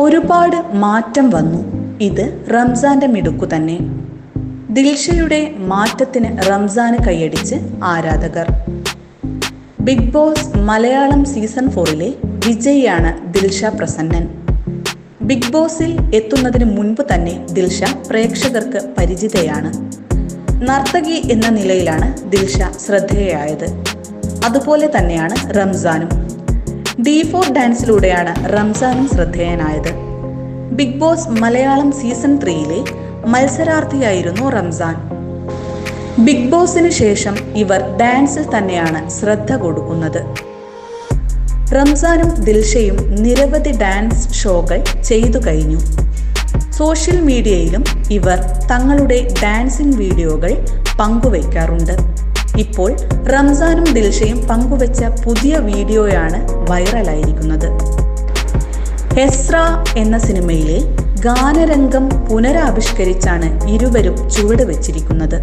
ഒരുപാട് മാറ്റം വന്നു. ഇത് റംസാന്റെ മിടുക്കു തന്നെ. ദിൽഷയുടെ മാറ്റത്തിന് റംസാന് കൈയടിച്ച് ആരാധകർ. ബിഗ് ബോസ് മലയാളം സീസൺ ഫോറിലെ വിജയിയാണ് ദിൽഷ പ്രസന്നൻ. ബിഗ് ബോസിൽ എത്തുന്നതിന് മുൻപ് തന്നെ ദിൽഷ പ്രേക്ഷകർക്ക് പരിചിതയാണ്. നർത്തകി എന്ന നിലയിലാണ് ദിൽഷ ശ്രദ്ധേയായത്. അതുപോലെ തന്നെയാണ് റംസാനും. ഡി ഫോർ ഡാൻസിലൂടെയാണ് റംസാനും ശ്രദ്ധേയനായത്. ബിഗ് ബോസ് മലയാളം സീസൺ ത്രീയിലെ മത്സരാർത്ഥിയായിരുന്നു റംസാൻ. ബിഗ് ബോസിന് ശേഷം ഇവർ ഡാൻസിൽ തന്നെയാണ് ശ്രദ്ധ കൊടുക്കുന്നത്. റംസാനും ദിൽഷയും നിരവധി ഡാൻസ് ഷോകൾ ചെയ്തു കഴിഞ്ഞു. സോഷ്യൽ മീഡിയയിലും ഇവർ തങ്ങളുടെ ഡാൻസിംഗ് വീഡിയോകൾ പങ്കുവയ്ക്കാറുണ്ട്. ഇപ്പോൾ റംസാനും ദിൽഷയും പങ്കുവച്ച പുതിയ വീഡിയോയാണ് വൈറലായിരിക്കുന്നത്. എസ്ര എന്ന സിനിമയിലെ ഗാനരംഗം പുനരാവിഷ്കരിച്ചാണ് ഇരുവരും ചുവട് വച്ചിരിക്കുന്നത്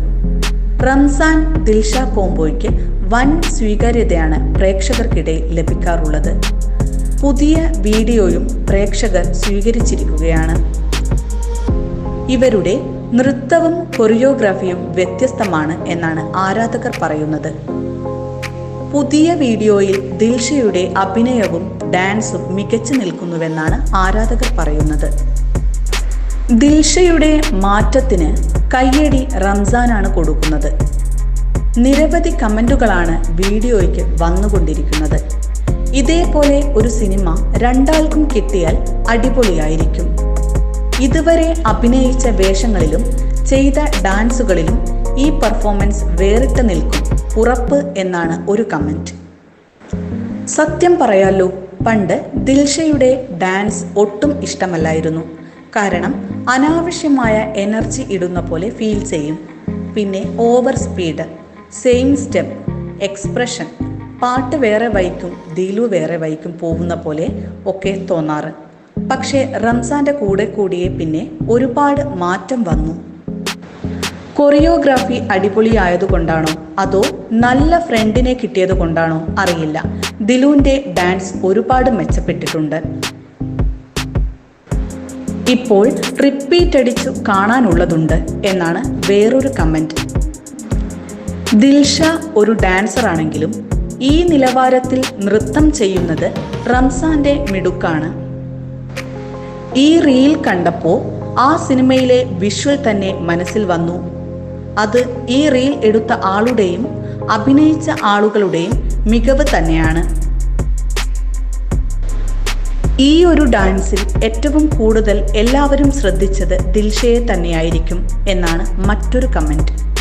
റംസാൻ ദിൽഷ കോംബോയ്ക്ക് വൻ സ്വീകാര്യതയാണ് പ്രേക്ഷകർക്കിടയിൽ ലഭിക്കാറുള്ളത്. പുതിയ വീഡിയോയും പ്രേക്ഷകർ സ്വീകരിച്ചിരിക്കുകയാണ്. ഇവരുടെ നൃത്തവും കൊറിയോഗ്രാഫിയും വ്യത്യസ്തമാണ് എന്നാണ് ആരാധകർ പറയുന്നത്. പുതിയ വീഡിയോയിൽ ദിൽഷയുടെ അഭിനയവും ഡാൻസും മികച്ചു നിൽക്കുന്നുവെന്നാണ് ആരാധകർ പറയുന്നത്. ദിൽഷയുടെ മാറ്റത്തിന് കയ്യടി റംസാനാണ് കൊടുക്കുന്നത്. നിരവധി കമന്റുകളാണ് വീഡിയോയ്ക്ക് വന്നുകൊണ്ടിരിക്കുന്നത്. ഇതേപോലെ ഒരു സിനിമ രണ്ടാൾക്കും കിട്ടിയാൽ അടിപൊളിയായിരിക്കും. ഇതുവരെ അഭിനയിച്ച വേഷങ്ങളിലും ചെയ്ത ഡാൻസുകളിലും ഈ പെർഫോമൻസ് വേറിട്ട് നിൽക്കും. ഉറപ്പ് എന്നാണ് ഒരു കമന്റ്. സത്യം പറയാലോ പണ്ട് ദിൽഷയുടെ ഡാൻസ് ഒട്ടും ഇഷ്ടമല്ലായിരുന്നു. കാരണം അനാവശ്യമായ എനർജി ഇടുന്ന പോലെ ഫീൽ ചെയ്യും. പിന്നെ over speed same step expression പാട്ട് വേറെ വൈക്കും ദിലു വേറെ വൈക്കും പോകുന്ന പോലെ ഒക്കെ തോന്നാറ്. പക്ഷേ റംസാന്റെ കൂടെ കൂടിയേ പിന്നെ ഒരുപാട് മാറ്റം വന്നു. കൊറിയോഗ്രാഫി അടിപൊളിയായതുകൊണ്ടാണോ? അതോ നല്ല ഫ്രണ്ടിനെ കിട്ടിയത് കൊണ്ടാണോ അറിയില്ല. ദിലുവിന്റെ ഡാൻസ് ഒരുപാട് മെച്ചപ്പെട്ടിട്ടുണ്ട്. ഇപ്പോൾ റിപ്പീറ്റ് അടിച്ചു കാണാനുള്ളതുണ്ട് എന്നാണ് വേറൊരു കമന്റ് ദിൽഷ ഒരു ഡാൻസർ ആണെങ്കിലും ഈ നിലവാരത്തിൽ നൃത്തം ചെയ്യുന്നത് റംസാന്റെ മിടുക്കാണ്. ഈ റീൽ കണ്ടപ്പോൾ ആ സിനിമയിലെ വിഷ്വൽ തന്നെ മനസ്സിൽ വന്നു. അത് ഈ റീൽ എടുത്ത ആളുടെയും അഭിനയിച്ച ആളുകളുടെയും മികവ് തന്നെയാണ്. ഈ ഒരു ഡാൻസിൽ ഏറ്റവും കൂടുതൽ എല്ലാവരും ശ്രദ്ധിച്ചത് ദിൽഷയെ തന്നെയായിരിക്കും എന്നാണ് മറ്റൊരു കമന്റ്